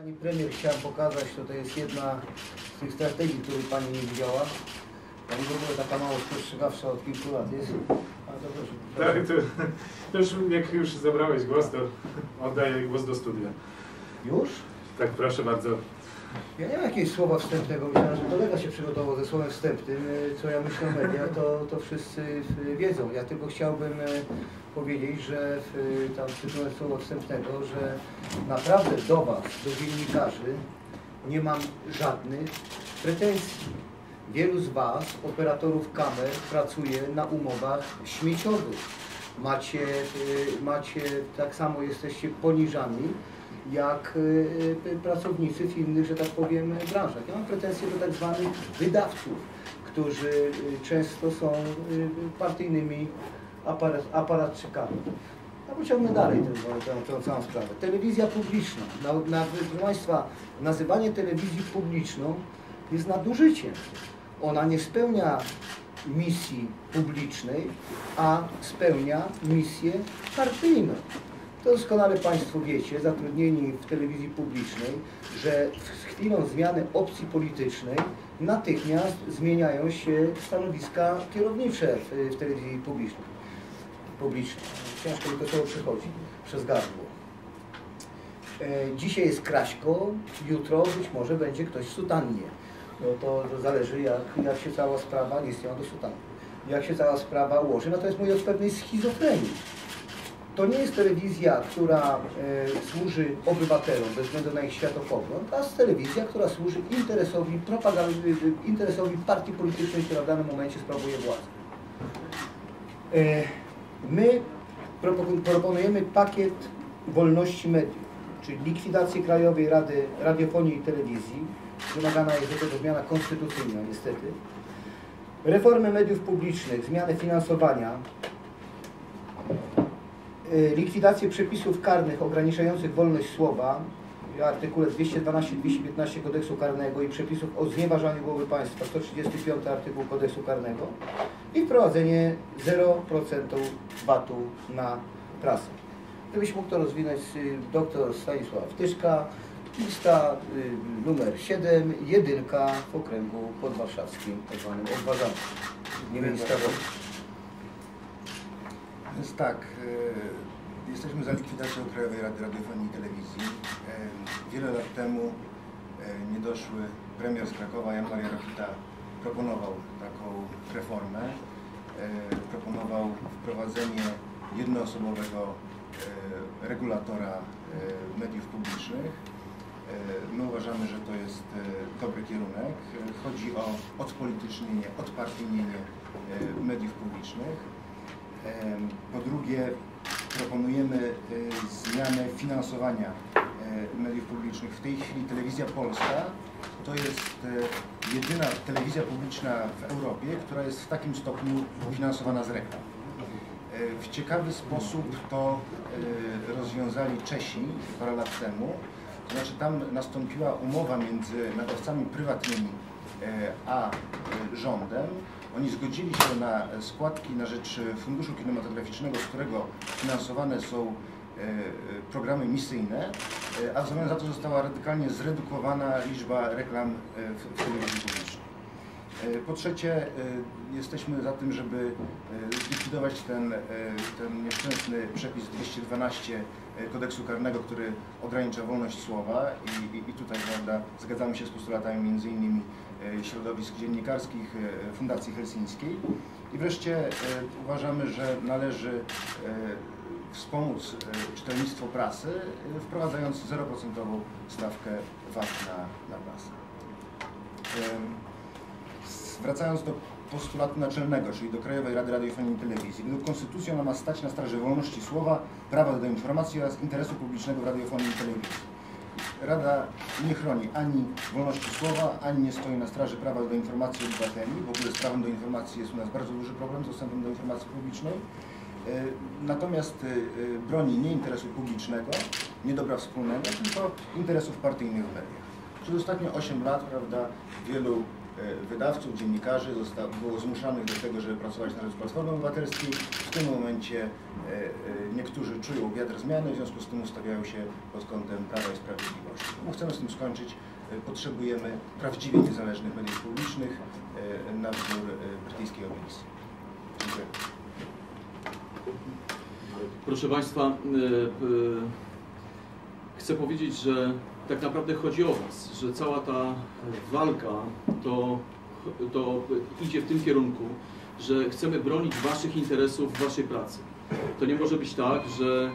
Pani premier chciałam pokazać, to jest jedna z tych strategii, której Pani nie widziała. Pani w ogóle taka mało spostrzegawcza od kilku lat jest. Ale to proszę. Tak, to, to już jak już zabrałeś głos, to oddaję głos do studia. Już? Tak, proszę bardzo. Ja nie mam jakiegoś słowa wstępnego. Myślałem, że kolega się przygotował ze słowem wstępnym. E, Co ja myślę o mediach, to, to wszyscy e, wiedzą. Ja tylko chciałbym e, powiedzieć, że tam tytułem słowa wstępnego, że naprawdę do Was, do dziennikarzy, nie mam żadnych pretensji. Wielu z Was, operatorów kamer, pracuje na umowach śmieciowych. Macie, macie tak samo jesteście poniżani jak y, y, pracownicy w innych, że tak powiem, branżach. Ja mam pretensje do tak zwanych wydawców, którzy y, często są partyjnymi aparat, aparatczykami. Ja pociągnę dalej tę, tę, tę całą sprawę. Telewizja publiczna. Na, na, proszę Państwa, nazywanie telewizji publiczną jest nadużyciem. Ona nie spełnia misji publicznej, a spełnia misję partyjną. To doskonale Państwo wiecie, zatrudnieni w telewizji publicznej, że z chwilą zmiany opcji politycznej natychmiast zmieniają się stanowiska kierownicze w, w telewizji publicznej. publicznej. Ciężko mi to słowo przychodzi przez gardło. E, Dzisiaj jest Kraśko, jutro być może będzie ktoś w sutannie. No to, to zależy jak, jak się cała sprawa, nie istnieją do sutanny, jak się cała sprawa ułoży. Natomiast mówię o pewnej schizofrenii. To nie jest telewizja, która e, służy obywatelom bez względu na ich światopogląd, a jest telewizja, która służy interesowi propagandy, interesowi partii politycznej, która w danym momencie sprawuje władzę. E, my propo- proponujemy pakiet wolności mediów, czyli likwidację Krajowej Rady Radiofonii i Telewizji. Wymagana jest do tego zmiana konstytucyjna niestety. Reformy mediów publicznych, zmianę finansowania, y, likwidację przepisów karnych ograniczających wolność słowa, w artykule 212-215 kodeksu karnego i przepisów o znieważaniu głowy państwa, 135 artykuł kodeksu karnego i wprowadzenie 0% VAT-u na prasę. Gdybyś mógł to rozwinąć, y, dr Stanisław Tyszka, lista y, numer 7, jedynka w okręgu podwarszawskim, tak zwanym odważanym. Nie wiem, Więc tak, e, jesteśmy za likwidacją Krajowej Rady Radiofonii i Telewizji. E, wiele lat temu e, niedoszły premier z Krakowa, Jan Maria Rokita, proponował taką reformę. Proponował wprowadzenie jednoosobowego regulatora mediów publicznych. My uważamy, że to jest dobry kierunek. Chodzi o odpolitycznienie, odpartyjnienie mediów publicznych. Po drugie, proponujemy e, zmianę finansowania e, mediów publicznych. W tej chwili Telewizja Polska to jest e, jedyna telewizja publiczna w Europie, która jest w takim stopniu finansowana z reklam. E, W ciekawy sposób to rozwiązali Czesi parę lat temu. To znaczy tam nastąpiła umowa między nadawcami prywatnymi a rządem. Oni zgodzili się na składki na rzecz Funduszu Kinematograficznego, z którego finansowane są e, e, programy misyjne, e, a w zamian za to została radykalnie zredukowana liczba reklam w, telewizji publicznej. Po trzecie, jesteśmy za tym, żeby zlikwidować ten, ten nieszczęsny przepis 212 kodeksu karnego, który ogranicza wolność słowa i, i, i tutaj prawda, zgadzamy się z postulatami między innymi środowisk dziennikarskich e, Fundacji Helsińskiej. I wreszcie e, uważamy, że należy e, wspomóc e, czytelnictwo prasy, e, wprowadzając 0% stawkę VAT na, na prasę. Wracając do postulatu naczelnego, czyli do Krajowej Rady Radiofonii i Telewizji. Według Konstytucji ona ma stać na straży wolności słowa, prawa do informacji oraz interesu publicznego w radiofonii i telewizji. Rada nie chroni ani wolności słowa, ani nie stoi na straży prawa do informacji obywateli. W ogóle z prawem do informacji jest u nas bardzo duży problem z dostępem do informacji publicznej. E, Natomiast e, broni nie interesu publicznego, nie dobra wspólnego, tylko interesów partyjnych w mediach. Przez ostatnie 8 lat, prawda, wielu e, wydawców, dziennikarzy zosta- było zmuszanych do tego, żeby pracować na rzecz Platformy Obywatelskiej. W tym momencie niektórzy czują wiatr zmiany, w związku z tym ustawiają się pod kątem Prawa i Sprawiedliwości. No, chcemy z tym skończyć. E, Potrzebujemy prawdziwie niezależnych mediów publicznych e, na wzór e, brytyjskiej obelisy. Dziękuję. Proszę Państwa, chcę powiedzieć, że tak naprawdę chodzi o Was, że cała ta walka to, to idzie w tym kierunku, że chcemy bronić Waszych interesów Waszej pracy. To nie może być tak, że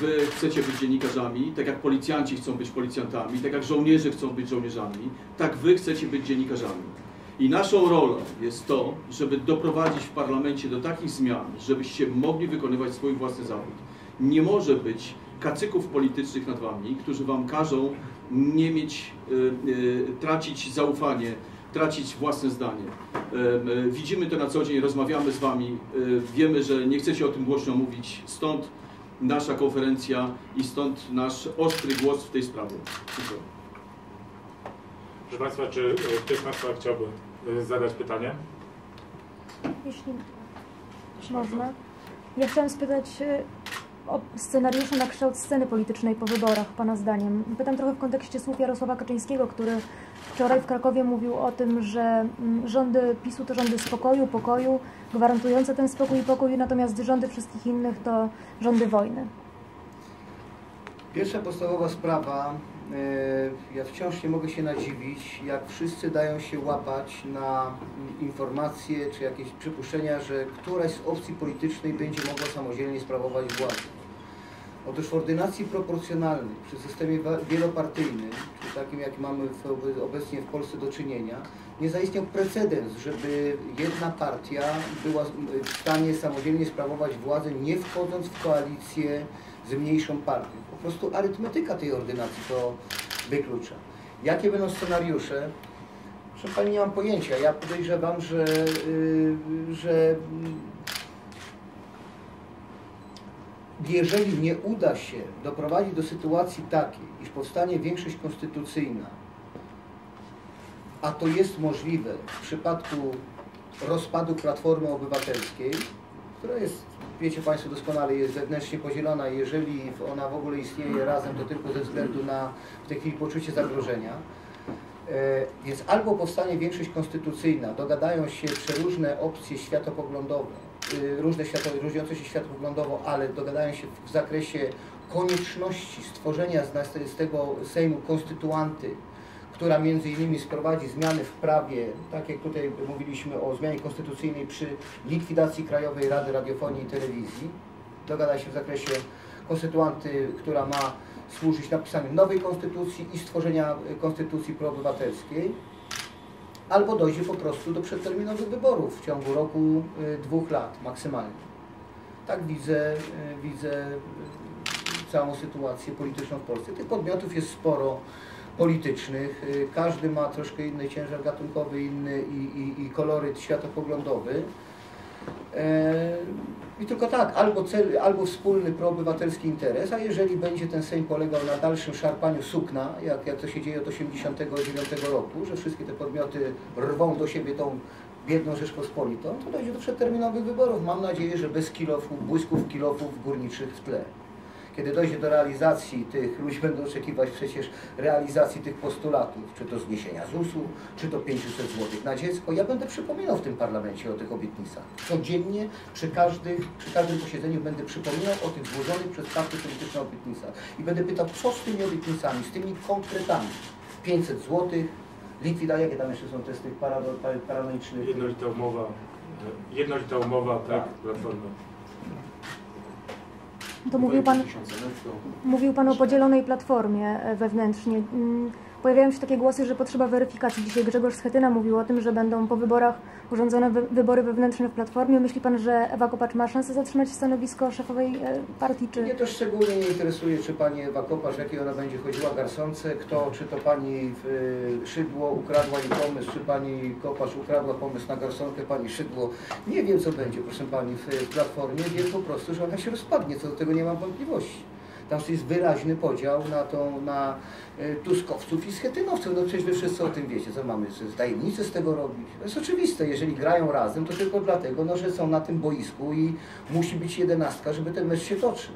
Wy chcecie być dziennikarzami, tak jak policjanci chcą być policjantami, tak jak żołnierze chcą być żołnierzami, tak Wy chcecie być dziennikarzami. I naszą rolą jest to, żeby doprowadzić w parlamencie do takich zmian, żebyście mogli wykonywać swój własny zawód. Nie może być kacyków politycznych nad wami, którzy wam każą nie mieć, y, y, tracić zaufanie, tracić własne zdanie. Y, widzimy to na co dzień, rozmawiamy z wami, wiemy, że nie chcecie o tym głośno mówić, stąd nasza konferencja i stąd nasz ostry głos w tej sprawie. Dziękuję. Proszę Państwa, czy e, ktoś z Państwa chciałby e, zadać pytanie? Jeśli można. Ja chciałam spytać y, o scenariusze na kształt sceny politycznej po wyborach, Pana zdaniem. Pytam trochę w kontekście słów Jarosława Kaczyńskiego, który wczoraj w Krakowie mówił o tym, że mm, rządy PiSu to rządy spokoju, pokoju, gwarantujące ten spokój i pokój, natomiast rządy wszystkich innych to rządy wojny. Pierwsza podstawowa sprawa, ja wciąż nie mogę się nadziwić, jak wszyscy dają się łapać na informacje czy jakieś przypuszczenia, że któraś z opcji politycznej będzie mogła samodzielnie sprawować władzę. Otóż w ordynacji proporcjonalnej, przy systemie wielopartyjnym, czy takim jak mamy w, obe- obecnie w Polsce do czynienia, nie zaistniał precedens, żeby jedna partia była w stanie samodzielnie sprawować władzę, nie wchodząc w koalicję z mniejszą partią. Po prostu arytmetyka tej ordynacji to wyklucza. Jakie będą scenariusze? Proszę Pani, nie mam pojęcia. Ja podejrzewam, że, yy, że mm, jeżeli nie uda się doprowadzić do sytuacji takiej, iż powstanie większość konstytucyjna, a to jest możliwe w przypadku rozpadu Platformy Obywatelskiej, która jest, wiecie Państwo doskonale, jest wewnętrznie podzielona jeżeli ona w ogóle istnieje razem, to tylko ze względu na w tej chwili poczucie zagrożenia. E, Więc albo powstanie większość konstytucyjna, dogadają się przeróżne opcje światopoglądowe, y, różne świato, różniące się światopoglądowo, ale dogadają się w zakresie konieczności stworzenia z, z tego Sejmu konstytuanty, która między innymi sprowadzi zmiany w prawie, tak jak tutaj mówiliśmy o zmianie konstytucyjnej przy likwidacji Krajowej Rady Radiofonii i Telewizji. Dogada się w zakresie konstytuanty, która ma służyć napisaniu nowej konstytucji i stworzenia y, konstytucji proobywatelskiej. Albo dojdzie po prostu do przedterminowych wyborów w ciągu roku, y, dwóch lat maksymalnie. Tak widzę, y, widzę całą sytuację polityczną w Polsce. Tych podmiotów jest sporo politycznych. Y, Każdy ma troszkę inny ciężar gatunkowy, inny i, i, i koloryt światopoglądowy. E, I tylko tak, albo, cel, albo wspólny proobywatelski interes, a jeżeli będzie ten Sejm polegał na dalszym szarpaniu sukna, jak, jak to się dzieje od 1989 roku, że wszystkie te podmioty rwą do siebie tą biedną Rzeczpospolitą, to dojdzie do przedterminowych wyborów. Mam nadzieję, że bez kilofów, błysków kilofów górniczych w tle. Kiedy dojdzie do realizacji tych, ludzie będą oczekiwać przecież realizacji tych postulatów, czy to zniesienia ZUS-u, czy to 500 zł na dziecko. Ja będę przypominał w tym parlamencie o tych obietnicach. Codziennie, przy, każdych, przy każdym posiedzeniu będę przypominał o tych złożonych przez partie polityczne obietnicach. I będę pytał, co z tymi obietnicami, z tymi konkretami. 500 zł, likwidacja, jakie tam jeszcze są te z tych parado- pa- paranoicznych... Jednolita umowa, jednolita umowa, tak, Platformy. To mówił Pan, 2000 netto. mówił pan o podzielonej platformie e, wewnętrznie. Pojawiają się takie głosy, że potrzeba weryfikacji. Dzisiaj Grzegorz Schetyna mówił o tym, że będą po wyborach urządzone wy wybory wewnętrzne w Platformie. Myśli pan, że Ewa Kopacz ma szansę zatrzymać stanowisko szefowej e, partii, czy... Mnie to szczególnie nie interesuje, czy pani Ewa Kopacz, jakiej ona będzie chodziła garsonce, kto, czy to pani y, Szydło ukradła jej pomysł, czy pani Kopacz ukradła pomysł na garsonkę pani Szydło. Nie wiem, co będzie, proszę pani, w Platformie. Wiem po prostu, że ona się rozpadnie, co do tego nie mam wątpliwości. Tam jest wyraźny podział na tą, na e, tuskowców i schetynowców. No przecież wy wszyscy o tym wiecie, co mamy z tajemnicy z tego robić. To jest oczywiste, jeżeli grają razem, to tylko dlatego, no, że są na tym boisku i musi być jedenastka, żeby ten mecz się toczył.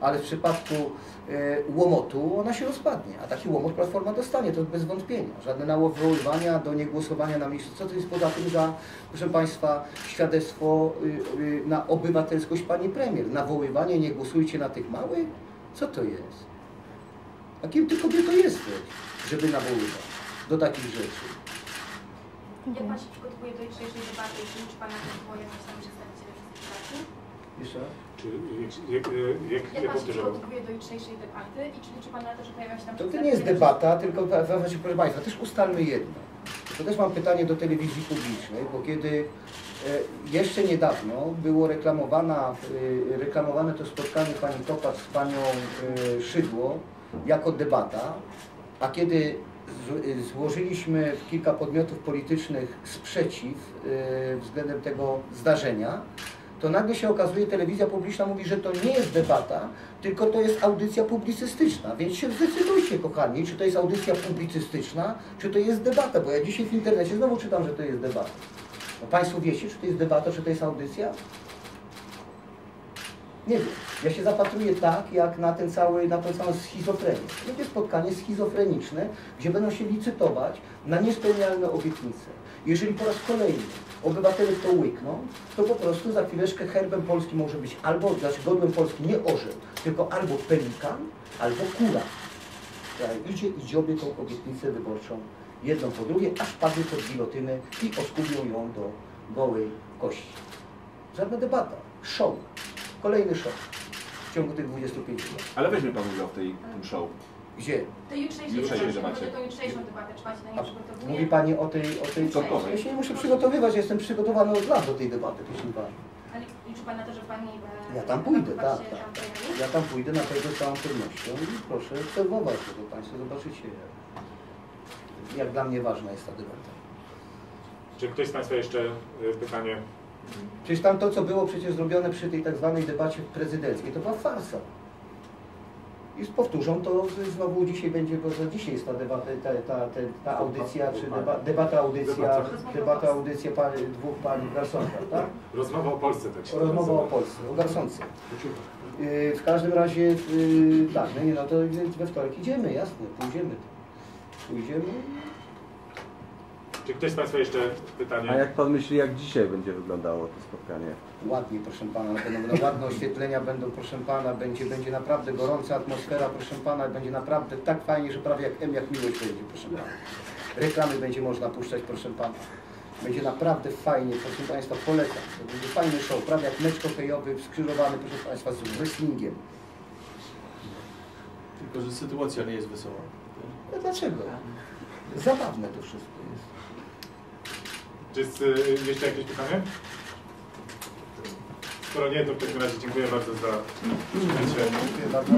Ale w przypadku e, łomotu ona się rozpadnie, a taki łomot Platforma dostanie, to bez wątpienia. Żadne nawoływania do niegłosowania na miejscu. Co to jest poza tym za, proszę Państwa, świadectwo y, y, na obywatelskość Pani Premier? Nawoływanie, nie głosujcie na tych małych? Co to jest? A kim Ty kobieto jesteś, żeby nawoływać do takich rzeczy? Jak Pan się przygotowuje do jutrzejszej debaty i czy liczy Pan na to, się tam przedstawiciele wszystkich partii? Jeszcze? Czy, jak, jak, jak, Jak jak Pan się przygotowuje do jutrzejszej debaty i czy liczy Pan na to, że pojawią się tam To, to nie jest debata, tylko proszę Państwa, też ustalmy jedno. To też mam pytanie do telewizji publicznej, bo kiedy e, jeszcze niedawno było reklamowana, e, reklamowane to spotkanie pani Topac z panią e, Szydło jako debata, a kiedy złożyliśmy w kilka podmiotów politycznych sprzeciw względem tego zdarzenia, to nagle się okazuje, telewizja publiczna mówi, że to nie jest debata, tylko to jest audycja publicystyczna. Więc się zdecydujcie, kochani, czy to jest audycja publicystyczna, czy to jest debata, bo ja dzisiaj w internecie znowu czytam, że to jest debata. No Państwo wiecie, czy to jest debata, czy to jest audycja? Nie wiem. Ja się zapatruję tak, jak na ten cały, na tą całą schizofrenię. Będzie spotkanie schizofreniczne, gdzie będą się licytować na niespełnialne obietnice. Jeżeli po raz kolejny obywatele to łykną, to po prostu za chwileczkę herbem polskim może być albo, znaczy godłem polskim nie orzeł, tylko albo pelikan, albo kura, idzie i dziobie tą obietnicę wyborczą jedną po drugiej, aż padnie pod gilotynę i oskubią ją do gołej kości. Żadna debata. Show. Kolejny show ciągu tych 25 lat. Ale weźmie Pan udział w tej, tym show. Gdzie? To jutrzejszej debacie, jutrzejszą debatę, czy Pan się na A nią przygotowuje? mówi Pani o tej, o tej Wtorkowej. Ja się nie muszę przygotowywać, ja jestem przygotowany od lat do tej debaty, proszę Pani. Ale liczy Pan na to, że Pani... e, Ja tam pójdę, Pan tak, tak. tam pojawi? Ja tam pójdę na pewno z całą pewnością i proszę obserwować to, to Państwo zobaczycie, jak, dla mnie ważna jest ta debata. Czy ktoś z Państwa jeszcze y, pytanie? Przecież tam to, co było przecież zrobione przy tej tak zwanej debacie prezydenckiej, to była farsa. I powtórzą to znowu dzisiaj będzie, bo to dzisiaj jest ta debata, ta, ta, ta, ta audycja, czy deba, debata audycja, debata audycja dwóch pani garsonkach, tak? Rozmowa o Polsce tak się Rozmowa o. Polsce, o garsonce. Yy, W każdym razie, yy, tak, no nie, no to we wtorek idziemy, jasne, pójdziemy. Pójdziemy. Czy ktoś z Państwa jeszcze pytanie? A jak pan myśli, jak dzisiaj będzie wyglądało to spotkanie? Ładnie, proszę pana, na pewno będą ładne oświetlenia, będą, proszę pana, będzie, będzie naprawdę gorąca atmosfera, proszę pana, będzie naprawdę tak fajnie, że prawie jak M, jak miłość będzie, proszę pana. Reklamy będzie można puszczać, proszę pana. Będzie naprawdę fajnie, proszę państwa, polecam. To będzie fajny show, prawie jak mecz hokejowy, skrzyżowany, proszę państwa, z wrestlingiem. Tylko, że sytuacja nie jest wesoła. No dlaczego? Zabawne to wszystko jest. Czy jest y, jeszcze jakieś pytanie? Skoro nie, to w takim razie dziękuję bardzo za przyjęcie. Dziękuję bardzo.